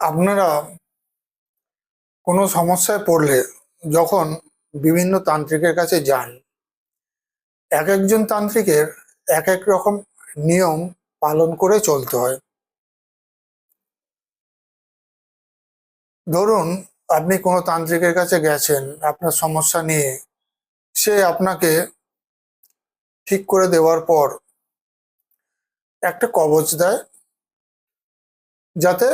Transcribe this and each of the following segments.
আপনারা কোনো সমস্যায় পড়লে যখন বিভিন্ন তান্ত্রিকের কাছে যান, এক একজন তান্ত্রিকের এক এক রকম নিয়ম পালন করে চলতে হয়। ধরুন, আপনি কোনো তান্ত্রিকের কাছে গেছেন, আপনার সমস্যা নিয়ে, সে আপনাকে ঠিক করে দেওয়ার পর একটা কবচ দেয়, যাতে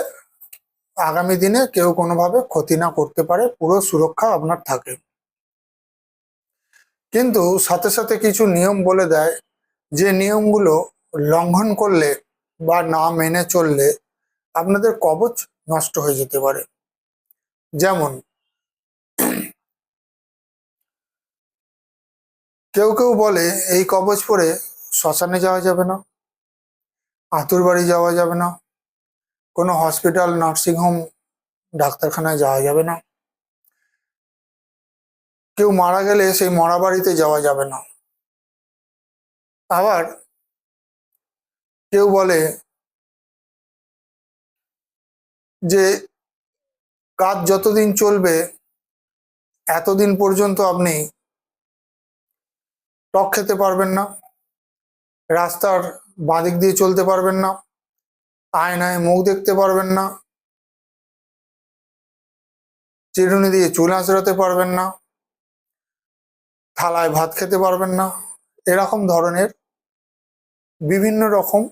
আগামী দিনে কেউ কোনোভাবে ক্ষতি না করতে পারে, পুরো সুরক্ষা আপনার থাকে। কিন্তু সাথে সাথে কিছু নিয়ম বলে দেয়, যে নিয়মগুলো লঙ্ঘন করলে বা না মেনে চললে আপনাদের কবচ নষ্ট হয়ে যেতে পারে। যেমন, কেউ কেউ বলে, এই কবচ পরে শ্মশানে যাওয়া যাবে না আতুর বাড়ি যাওয়া যাবে না কোনো হসপিটাল নার্সিংহোম ডাক্তারখানায় যাওয়া যাবে না। কেউ মারা গেলে সেই মরা বাড়িতে যাওয়া যাবে না। আবার কেউ বলে যে, কাজ যতদিন চলবে, এতদিন পর্যন্ত আপনি টক খেতে পারবেন না। রাস্তার বাঁদিক দিয়ে চলতে পারবেন না। আয়নায় মুখ দেখতে পারবেন না। চিরুনি দিয়ে চুল আঁচড়াতে পারবেন না। থালায় ভাত খেতে পারবেন না। এরকম ধরনের বিভিন্ন রকম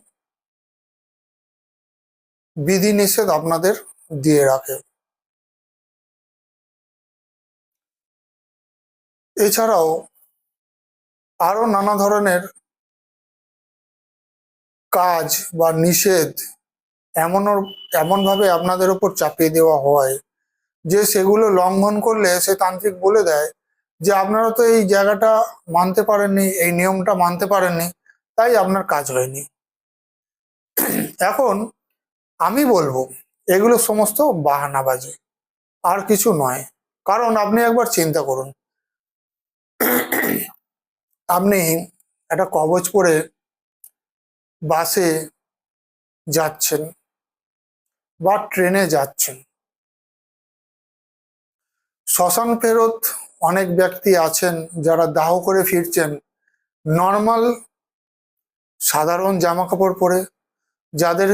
বিধিনিষেধ আপনাদের দিয়ে রাখে। এছাড়াও আরও নানা ধরনের কাজ বা নিষেধ এমন এমনভাবে আপনাদের উপর চাপিয়ে দেওয়া হয় যে সেগুলো লঙ্ঘন করলে সে তান্ত্রিক বলে দেয় যে আপনারা তো এই জায়গাটা মানতে পারেননি, এই নিয়মটা মানতে পারেননি, তাই আপনার কাজ হয়নি। এখন আমি বলব, এগুলো সমস্ত বাহানাবাজি, আর কিছু নয়। কারণ আপনি একবার চিন্তা করুন, আপনি একটা কবচ পরে বাসে যাচ্ছেন বা ট্রেনে যাচ্ছেন। শ্মশান ফেরত অনেক ব্যক্তি আছেন যারা দাহ করে ফিরছেন। নর্মাল সাধারণ জামা কাপড় পরে যাদের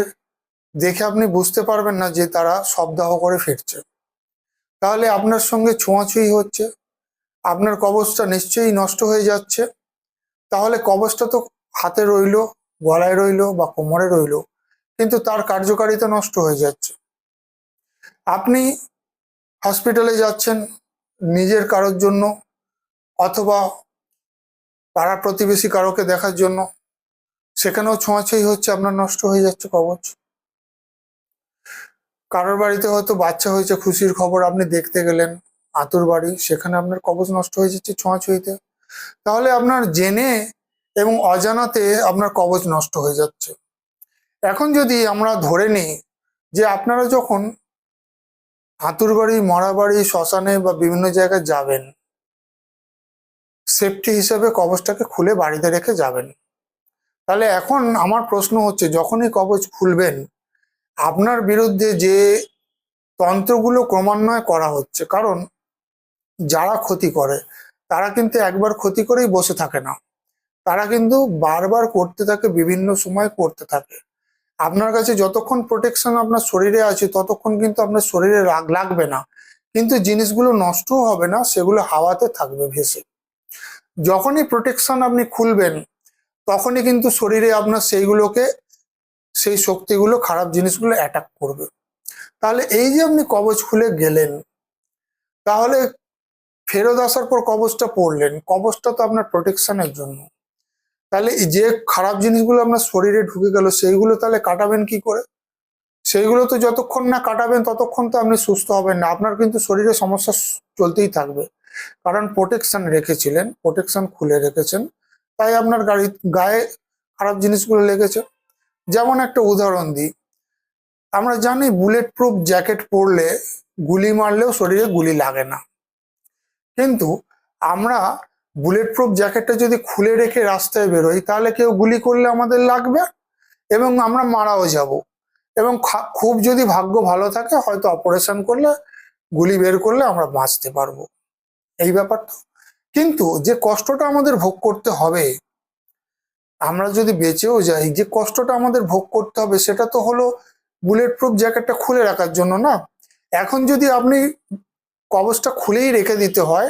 দেখে আপনি বুঝতে পারবেন না যে তারা সব দাহ করে ফিরছে। তাহলে আপনার সঙ্গে ছোঁয়াছুঁই হচ্ছে। আপনার কবচটা নিশ্চয়ই নষ্ট হয়ে যাচ্ছে। তাহলে কবচটা তো হাতে রইল, গলায় রইল বা কোমরে রইল। কিন্তু তার কার্যকারিতা নষ্ট হয়ে যাচ্ছে। আপনি হসপিটালে যাচ্ছেন নিজের কারোর জন্য অথবা পাড়া প্রতিবেশী কারোকে দেখার জন্য, সেখানেও ছোঁয়াছুঁই হচ্ছে, আপনার নষ্ট হয়ে যাচ্ছে কবচ। কারোর বাড়িতে হয়তো বাচ্চা হয়েছে, খুশির খবর আপনি দেখতে গেলেন, আতুর বাড়ি, সেখানে আপনার কবচ নষ্ট হয়ে যাচ্ছে ছোঁয়াছুঁইতে। তাহলে আপনার জেনে এবং অজানাতে আপনার কবচ নষ্ট হয়ে যাচ্ছে। এখন যদি আমরা ধরে নিই যে আপনারা যখন আতুর বাড়ি মরা বাড়ি শ্মশানে বা বিভিন্ন জায়গায় যাবেন সেফটি হিসেবে কবচটাকে খুলে বাড়িতে রেখে যাবেন। তাহলে এখন আমার প্রশ্ন হচ্ছে, যখনই কবচ খুলবেন, আপনার বিরুদ্ধে যে তন্ত্রগুলো ক্রমান্বয়ে করা হচ্ছে, কারণ যারা ক্ষতি করে, তারা কিন্তু একবার ক্ষতি করেই বসে থাকে না। তারা কিন্তু বারবার করতে থাকে, বিভিন্ন সময় করতে থাকে। আপনার কাছে যতক্ষণ প্রোটেকশন আপনার শরীরে আছে, ততক্ষণ কিন্তু আপনার শরীরে লাগবে না। কিন্তু জিনিসগুলো নষ্টও হবে না, সেগুলো হাওয়াতে থাকবে ভেসে। যখনই প্রোটেকশন আপনি খুলবেন, তখনই কিন্তু শরীরে আপনার সেইগুলোকে, সেই শক্তিগুলো, খারাপ জিনিসগুলো অ্যাটাক করবে। তাহলে এই যে আপনি কবচ খুলে গেলেন, তাহলে ফেরত আসার পর কবচটা পড়লেন। কবচটা তো আপনার প্রোটেকশনের জন্য। তাহলে যে খারাপ জিনিসগুলো আপনার শরীরে ঢুকে গেল, সেইগুলো তাহলে কাটাবেন কি করে? সেইগুলো তো যতক্ষণ না কাটাবেন ততক্ষণ তো আপনি সুস্থ হবেন না। আপনার কিন্তু শরীরে সমস্যা চলতেই থাকবে। কারণ প্রোটেকশন রেখেছিলেন প্রোটেকশন খুলে রেখেছেন। তাই আপনার গাড়ি গায়ে খারাপ জিনিসগুলো লেগেছে। যেমন একটা উদাহরণ দিই, আমরা জানি বুলেট প্রুফ জ্যাকেট পরলে গুলি মারলেও শরীরে গুলি লাগে না। কিন্তু আমরা বুলেট প্রুফ জ্যাকেটটা যদি খুলে রেখে রাস্তায় বেরোই, তাহলে কেউ গুলি করলে আমাদের লাগবে এবং আমরা মারাও যাব। এবং খুব যদি ভাগ্য ভালো থাকে, হয়তো অপারেশন করলে, গুলি বের করলে আমরা বাঁচতে পারব। এই ব্যাপারটা। কিন্তু যে কষ্টটা আমাদের ভোগ করতে হবে, আমরা যদি বেঁচেও যাই, যে কষ্টটা আমাদের ভোগ করতে হবে, সেটা তো হলো বুলেট প্রুফ জ্যাকেটটা খুলে রাখার জন্য না। এখন যদি আপনি কবচটা খুলেই রেখে দিতে হয়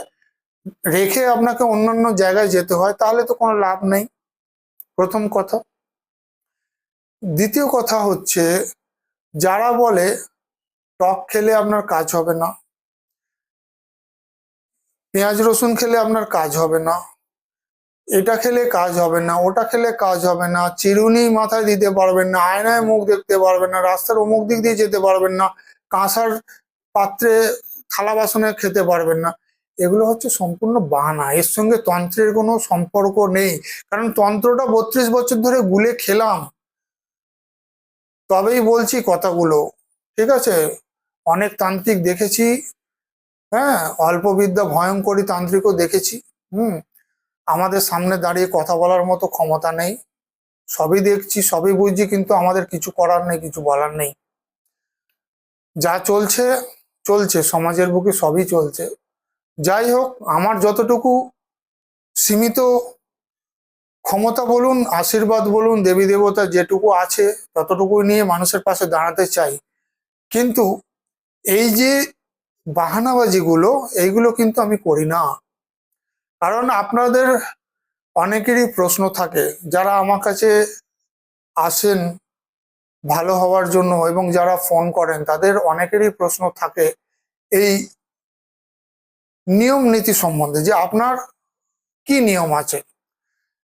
রেখে আপনাকে অন্যান্য জায়গায় যেতে হয়, তাহলে তো কোনো লাভ নেই। প্রথম কথা। দ্বিতীয় কথা হচ্ছে, যারা বলে টক খেলে আপনার কাজ হবে না, পেঁয়াজ রসুন খেলে আপনার কাজ হবে না, এটা খেলে কাজ হবে না, ওটা খেলে কাজ হবে না, চিরুনি মাথায় দিতে পারবেন না, আয়নায় মুখ দেখতে পারবেন না, রাস্তার অমুক দিক দিয়ে যেতে পারবেন না, কাঁসার পাত্রে থালা বাসনে খেতে পারবেন না এগুলো হচ্ছে সম্পূর্ণ বাহানা। এর সঙ্গে তন্ত্রের কোনো সম্পর্ক নেই। কারণ তন্ত্রটা বত্রিশ বছর ধরে গুলে খেলাম। তবেই বলছি কথাগুলো। ঠিক আছে? অনেক তান্ত্রিক দেখেছি। হ্যাঁ? অল্প বিদ্যা ভয়ঙ্করী তান্ত্রিকও দেখেছি। হুম? আমাদের সামনে দাঁড়িয়ে কথা বলার মতো ক্ষমতা নেই। সবই দেখছি, সবই বুঝছি, কিন্তু আমাদের কিছু করার নেই, কিছু বলার নেই। যা চলছে চলছে। সমাজের বুকে সবই চলছে। যাই হোক আমার যতটুকু সীমিত ক্ষমতা বলুন, আশীর্বাদ বলুন, দেবী দেবতা যেটুকু আছে ততটুকু নিয়ে মানুষের পাশে দাঁড়াতে চাই। কিন্তু এই যে বাহানাবাজিগুলো, এইগুলো কিন্তু আমি করি না। কারণ আপনাদের অনেকেরই প্রশ্ন থাকে, যারা আমার কাছে আসেন ভালো হওয়ার জন্য এবং যারা ফোন করেন, তাদের অনেকেরই প্রশ্ন থাকে, এই নিয়ম নীতি সম্বন্ধে যে আপনার কি নিয়ম আছে?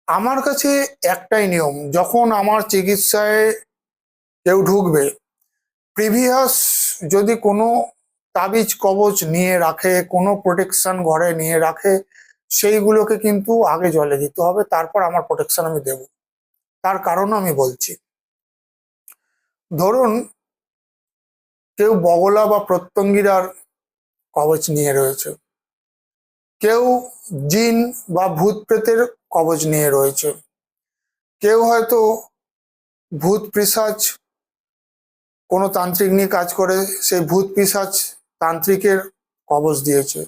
আমার কাছে একটাই নিয়ম, যখন আমার চিকিৎসায় কেউ ঢুকবে প্রিভিয়াস যদি কোনো তাবিজ কবচ নিয়ে রাখে, কোনো প্রোটেকশন ঘরে নিয়ে রাখে, সেইগুলোকে কিন্তু আগে জলে দিতে হবে, তারপর আমার প্রোটেকশন আমি দেব। তার কারণ আমি বলছি। ধরুন, কেউ বগলা বা প্রত্যঙ্গিরার কবচ নিয়ে রয়েছে। কেউ জিন বা ভূত প্রেতের কবচ নিয়ে রয়েছে। কেউ হয়তো ভূত পিসাচ কোনো তান্ত্রিক নিয়ে কাজ করে সেই ভূত পিসাচ তান্ত্রিকের কবচ দিয়েছে।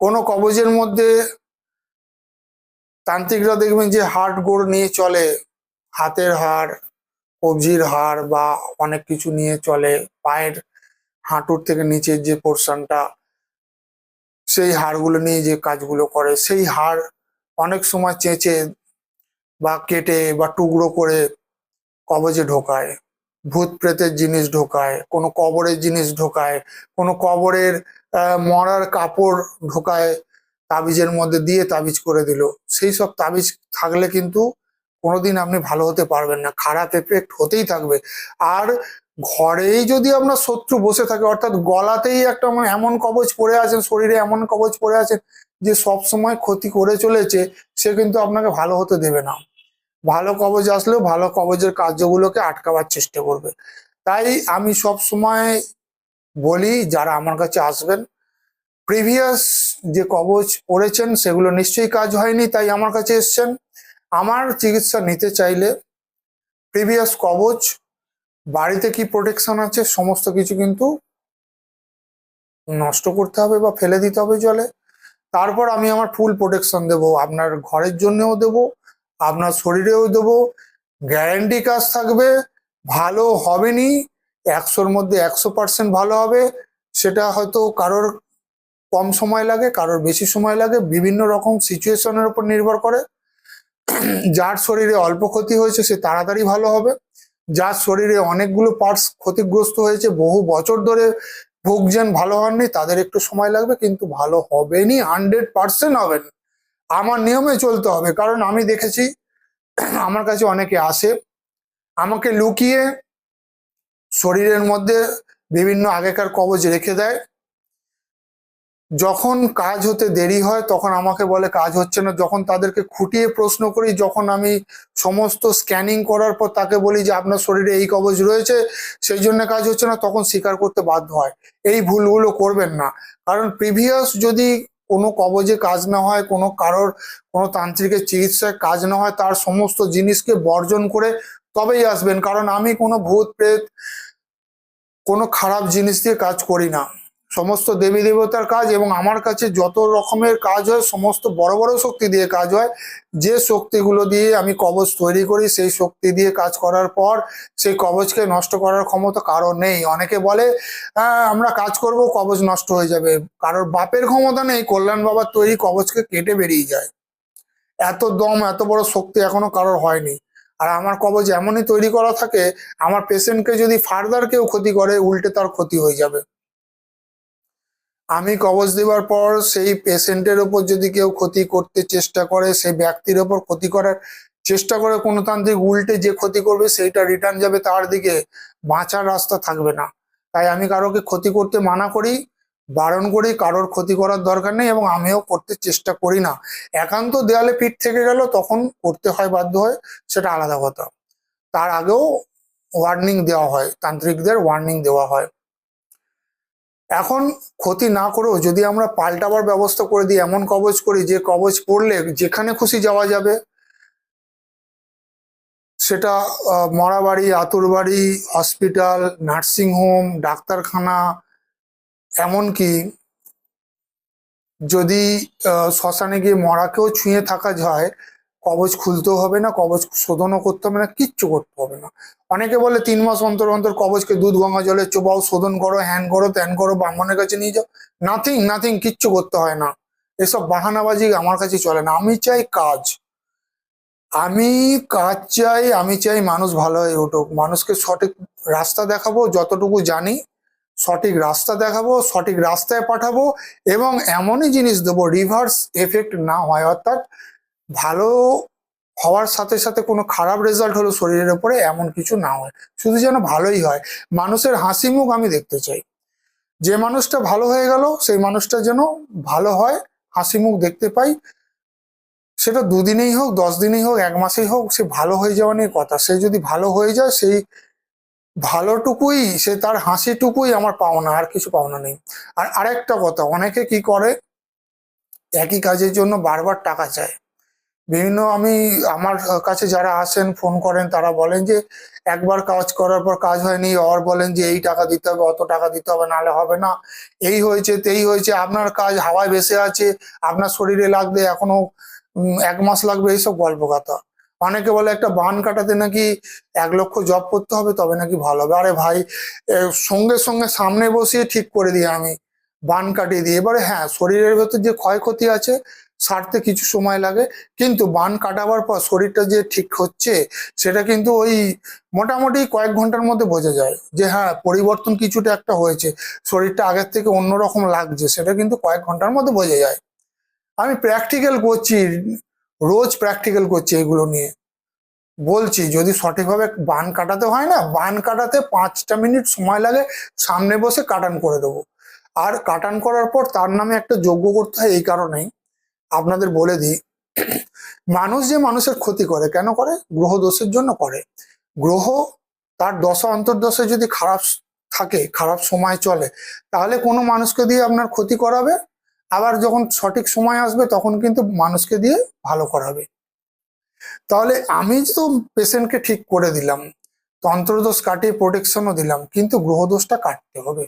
কোনো কবজের মধ্যে তান্ত্রিকরা দেখবেন যে হাড় গোড় নিয়ে চলে, হাতের হাড়, কবজির হাড় বা অনেক কিছু নিয়ে চলে, পায়ের হাঁটুর থেকে নিচের যে পোর্শনটা সেই হাড়গুলো নিয়ে যে কাজগুলো করে, সেই হাড় অনেক সময় চেঁচে বা কেটে বা টুকরো করে কবজে ঢোকায়, ভূত প্রেতের জিনিস ঢোকায়, কোনো কবরের জিনিস ঢোকায়, কোনো কবরের মরার কাপড় ঢোকায়, তাবিজের মধ্যে দিয়ে তাবিজ করে দিল। সেই সব তাবিজ থাকলে কিন্তু কোনোদিন আপনি ভালো হতে পারবেন না, খারাপ এফেক্ট হতেই থাকবে। আর ঘরেই যদি আপনার শত্রু বসে থাকে, অর্থাৎ গলাতেই একটা মানে এমন কবচ পড়ে আছেন শরীরে এমন কবচ পড়ে আছেন যে সব সময় ক্ষতি করে চলেছে, সে কিন্তু আপনাকে ভালো হতে দেবে না। ভালো কবজ আসলেও ভালো কবজের কার্যগুলোকে আটকাবার চেষ্টা করবে। তাই আমি সব সময় বলি, যারা আমার কাছে আসবেন, প্রিভিয়াস যে কবচ পড়েছেন, সেগুলো নিশ্চয়ই কাজ হয়নি, তাই আমার কাছে এসছেন। আমার চিকিৎসা নিতে চাইলে প্রিভিয়াস কবচ বাড়িতে কি প্রোটেকশন আছে? সমস্ত কিছু কিন্তু নষ্ট করতে হবে বা ফেলে দিতে হবে জলে। তারপর আমি আমার ফুল প্রোটেকশন দেব। আপনার ঘরের জন্যও দেব, আপনার শরীরেও দেব। গ্যারান্টি কাজ থাকবে, ভালো হবেনি, একশোর মধ্যে একশো পার্সেন্ট ভালো হবে। সেটা হয়তো কারোর কম সময় লাগে, কারোর বেশি সময় লাগে, বিভিন্ন রকম সিচুয়েশনের উপর নির্ভর করে। যার শরীরে অল্প ক্ষতি হয়েছে, সে তাড়াতাড়ি ভালো হবে। যার শরীরে অনেকগুলো পার্টস ক্ষতিগ্রস্ত হয়েছে, বহু বছর ধরে ভুগছেন ভালো হননি, তাদের একটু সময় লাগবে, কিন্তু ভালো হবেনি হান্ড্রেড পার্সেন্ট হবেন আমার নিয়মে চলতে হবে, কারণ আমি দেখেছি, আমার কাছে অনেকে আসে, আমাকে লুকিয়ে শরীরের মধ্যে বিভিন্ন আগেকার কবজ রেখে দেয় যখন কাজ হতে দেরি হয়, তখন আমাকে বলে কাজ হচ্ছে না। যখন তাদেরকে খুঁটিয়ে প্রশ্ন করি, যখন আমি সমস্ত স্ক্যানিং করার পর তাকে বলি যে, আপনার শরীরে এই কবজ রয়েছে, সেই জন্য কাজ হচ্ছে না, তখন স্বীকার করতে বাধ্য হয়। এই ভুলগুলো করবেন না। কারণ প্রিভিয়াস যদি কোনো কবজে কাজ না হয়, কোনো কারোর, কোনো তান্ত্রিকের চিকিৎসায় কাজ না হয়, তার সমস্ত জিনিসকে বর্জন করে তবেই আসবেন। কারণ আমি কোনো ভূত, প্রেত, কোনো খারাপ জিনিস দিয়ে কাজ করি না। সমস্ত দেবী দেবতার কাজ এবং আমার কাছে যত রকমের কাজ হয় সমস্ত বড় বড় শক্তি দিয়ে কাজ হয় যে শক্তিগুলো দিয়ে আমি কবচ তৈরি করি সেই শক্তি দিয়ে কাজ করার পর সেই কবচকে নষ্ট করার ক্ষমতা কারও নেই। অনেকে বলে "আহ, আমরা কাজ করব কবচ নষ্ট হয়ে যাবে। কারোর বাপের ক্ষমতা নেই কল্যাণ বাবার তৈরি কবচকে কেটে বেরিয়ে যায়। এত দম এত বড় শক্তি এখনও কারোর হয়নি। আর আমার কবচ এমনই তৈরি করা থাকে আমার পেশেন্টকে যদি ফার্দার কেউ ক্ষতি করে উল্টে তার ক্ষতি হয়ে যাবে। আমি কবচ দেওয়ার পর সেই পেশেন্টের ওপর যদি কেউ ক্ষতি করতে চেষ্টা করে, সেই ব্যক্তির ওপর ক্ষতি করার চেষ্টা করে কোনো তান্ত্রিক উল্টে যে ক্ষতি করবে, সেইটা রিটার্ন যাবে তার দিকে বাঁচার রাস্তা থাকবে না। তাই আমি কারোকে ক্ষতি করতে মানা করি, বারণ করি, কারোর ক্ষতি করার দরকার নেই এবং আমিও করতে চেষ্টা করি না। একান্ত দেয়ালে পিঠ থেকে গেল, তখন করতে হয় বাধ্য হয়, সেটা আলাদা কথা। তার আগেও ওয়ার্নিং দেওয়া হয়, তান্ত্রিকদের ওয়ার্নিং দেওয়া হয়। এখন ক্ষতি না করেও যদি আমরা পাল্টাবার ব্যবস্থা করে দিই, এমন কবচ করি, যে কবচ পড়লে যেখানে খুশি যাওয়া যাবে, সেটা মরাবাড়ি, আতুরবাড়ি, হসপিটাল, নার্সিং হোম, ডাক্তারখানা, এমনকি যদি শ্মশানে গিয়ে মরাকেও ছুঁয়ে থাকা যায় কবচ খুলতেও হবে না কবচ শোধনও করতে হবে না, কিচ্ছু করতে হবে না। অনেকে বলে তিন মাস অন্তর অন্তর কবচকে দুধ গঙ্গা জলে চোবাও, শোধন করো হ্যান করো ত্যান করো, ব্রাহ্মণের কাছে নিয়ে যাও। নাথিং নাথিং কিচ্ছু করতে হয় না। এসব বাহানাবাজি আমার কাছে চলে না। আমি চাই কাজ। আমি কাজ চাই, আমি চাই মানুষ ভালো হয়ে উঠুক। মানুষকে সঠিক রাস্তা দেখাবো, যতটুকু জানি, সঠিক রাস্তা দেখাবো, সঠিক রাস্তায় পাঠাবো এবং এমনই জিনিস দেবো রিভার্স এফেক্ট না হয়। অর্থাৎ ভালো হওয়ার সাথে সাথে কোনো খারাপ রেজাল্ট হলো শরীরের উপরে এমন কিছু না হয়। শুধু যেন ভালোই হয়। মানুষের হাসি মুখ আমি দেখতে চাই। যে মানুষটা ভালো হয়ে গেল, সেই মানুষটা যেন ভালো হয়, হাসি মুখ দেখতে পাই। সেটা দুদিনেই হোক, দশ দিনেই হোক, এক মাসেই হোক, সে ভালো হয়ে যাওয়া নিয়ে কথা। সে যদি ভালো হয়ে যায়, সেই ভালোটুকুই, সে তার হাসিটুকুই আমার পাওনা, আর কিছু পাওনা নেই। আর আরেকটা কথা, অনেকে কি করে? একই কাজের জন্য বারবার টাকা চায়। বিভিন্ন আমি আমার কাছে যারা আসেন ফোন করেন, তারা বলেন যে, একবার কাজ করার পর কাজ হয়নি আর বলেন যে, এই টাকা দিতে হবে, অত টাকা দিতে হবে, নাহলে হবে না। এই হয়েছে, তেই হয়েছে, আপনার কাজ হাওয়ায় ভেসে আছে, আপনার শরীরে লাগবে এখনও এক মাস লাগবে, এইসব গল্প কথা। অনেকে বলে, একটা বান কাটাতে নাকি এক লক্ষ জব করতে হবে, তবে নাকি ভালো হবে। আরে ভাই সঙ্গে সঙ্গে সামনে বসিয়ে ঠিক করে দিই আমি, বান কাটিয়ে দিই। এবারে হ্যাঁ শরীরের ভেতর যে ক্ষয়ক্ষতি আছে সারতে কিছু সময় লাগে, কিন্তু বান কাটাবার পর শরীরটা যে ঠিক হচ্ছে, সেটা কিন্তু ওই মোটামুটি কয়েক ঘণ্টার মধ্যে বোঝা যায় যে হ্যাঁ পরিবর্তন কিছুটা একটা হয়েছে, শরীরটা আগের থেকে অন্যরকম লাগছে, সেটা কিন্তু কয়েক ঘণ্টার মধ্যে বোঝা যায়। আমি প্র্যাকটিক্যাল করছি, রোজ প্র্যাকটিক্যাল করছি এগুলো নিয়ে। বলছি, যদি সঠিকভাবে বান কাটাতে হয় না, বান কাটাতে পাঁচটা মিনিট সময় লাগে, সামনে বসে কাটান করে দেবো। আর কাটান করার পর তার নামে একটা যজ্ঞ করতে হয়, এই কারণেই। আপনাদের বলে দিই, মানুষ যে মানুষের ক্ষতি করে, কেন করে? গ্রহ দোষের জন্য করে। গ্রহ তার দশা অন্তর্দশে যদি খারাপ থাকে, খারাপ সময় চলে, তাহলে কোনো মানুষকে দিয়ে আপনার ক্ষতি করাবে। আবার যখন সঠিক সময় আসবে, তখন কিন্তু মানুষকে দিয়ে ভালো করাবে। তাহলে আমি তো পেশেন্টকে ঠিক করে দিলাম। তন্ত্রদোষ কাটিয়ে প্রোটেকশনও দিলাম, কিন্তু গ্রহদোষটা কাটতে হবে।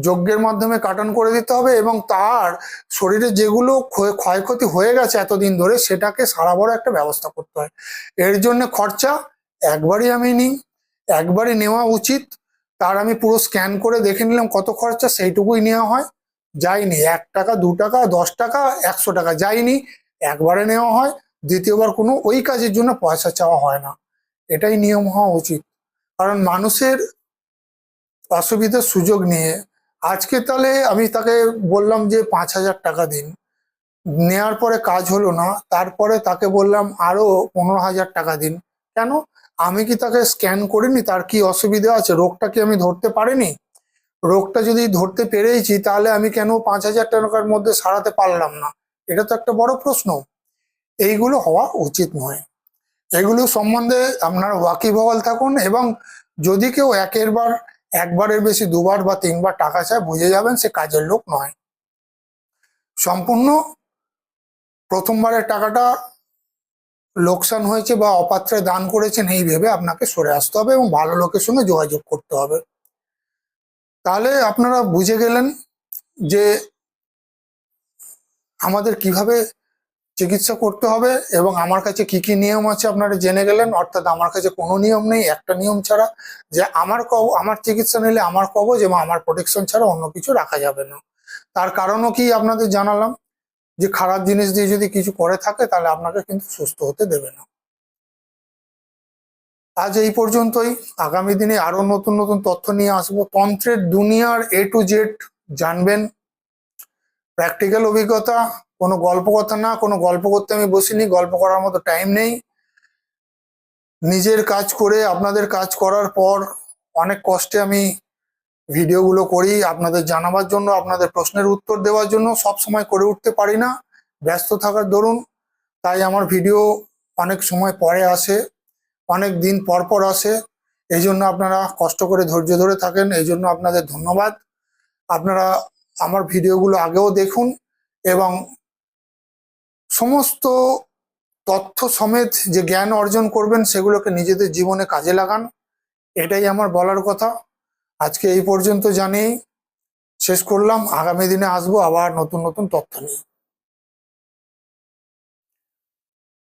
যজ্ঞের মাধ্যমে কাটন করে দিতে হবে এবং তার শরীরে যেগুলো ক্ষয়- ক্ষয়ক্ষতি হয়ে গেছে এতদিন ধরে, সেটাকে সারা বড় একটা ব্যবস্থা করতে হয়। এর জন্য খরচা একবারই আমি নিই, একবারই নেওয়া উচিত। তার আমি পুরো স্ক্যান করে দেখে নিলাম কত খরচা, সেইটুকুই নেওয়া হয়, যাইনি। এক টাকা, দু টাকা, দশ টাকা, একশো টাকা যাইনি, একবারে নেওয়া হয়। দ্বিতীয়বার কোনো ওই কাজের জন্য পয়সা চাওয়া হয় না। এটাই নিয়ম হওয়া উচিত। কারণ মানুষের অসুবিধার সুযোগ নিয়ে আজকে তাহলে আমি তাকে বললাম যে পাঁচ হাজার টাকা দিন। নেয়ার পরে কাজ হলো না, তারপরে তাকে বললাম আরও পনেরো হাজার টাকা দিন। কেন? আমি কি তাকে স্ক্যান করিনি? তার কি অসুবিধা আছে? রোগটা কি আমি ধরতে পারিনি? রোগটা যদি ধরতে পেরেইছি, তাহলে আমি কেন পাঁচ হাজার টাকার মধ্যে সারাতে পারলাম না? এটা তো একটা বড় প্রশ্ন। এইগুলো হওয়া উচিত নয়। এগুলো সম্বন্ধে আপনার ওয়াকিবহাল থাকুন এবং যদি কেউ একের বার, একবারের বেশি, দুবার বা তিনবার টাকা চায়, বুঝে যাবেন সে কাজের লোক নয়। সম্পূর্ণ প্রথমবারের টাকাটা লোকসান হয়েছে বা অপাত্রে দান করেছেন এই ভেবে আপনাকে সরে আসতে হবে এবং ভালো লোকের সঙ্গে যোগাযোগ করতে হবে। তাহলে আপনারা বুঝে গেলেন যে আমাদের কীভাবে চিকিৎসা করতে হবে এবং আমার কাছে কি কি নিয়ম আছে আপনারা জেনে গেলেন, অর্থাৎ আমার কাছে কোনো নিয়ম নেই, একটা নিয়ম ছাড়া যে আমার কব, আমার চিকিৎসা নিলে আমার কবজ এবং আমার প্রোটেকশন ছাড়া অন্য কিছু রাখা যাবে না। তার কারণও কি আপনাদের জানালাম? যে খারাপ জিনিস দিয়ে যদি কিছু করে থাকে তাহলে আপনাকে কিন্তু সুস্থ হতে দেবে না। আজ এই পর্যন্তই। আগামী দিনে আরও নতুন নতুন তথ্য নিয়ে আসব। তন্ত্রের দুনিয়ার এ টু জেড জানবেন। প্র্যাকটিক্যাল অভিজ্ঞতা কোনো গল্প কথা না, কোনো গল্প করতে আমি বসিনি, গল্প করার মতো টাইম নেই। নিজের কাজ করে, আপনাদের কাজ করার পর অনেক কষ্টে আমি ভিডিওগুলো করি, আপনাদের জানাবার জন্য, আপনাদের প্রশ্নের উত্তর দেওয়ার জন্য, সব সময় করে উঠতে পারি না। ব্যস্ত থাকার দরুন, তাই আমার ভিডিও অনেক সময় পরে আসে, অনেক দিন পর পর আসে। এই জন্য আপনারা কষ্ট করে ধৈর্য ধরে থাকেন, এই জন্য আপনাদের ধন্যবাদ। আপনারা আমার ভিডিওগুলো আগেও দেখুন এবং সমস্ত তথ্য সমেত যে জ্ঞান অর্জন করবেন, সেগুলোকে নিজেদের জীবনে কাজে লাগান। এটাই আমার বলার কথা। আজকে এই পর্যন্ত জানি শেষ করলাম। আগামী দিনে আসব আবার নতুন নতুন তথ্য নিয়ে।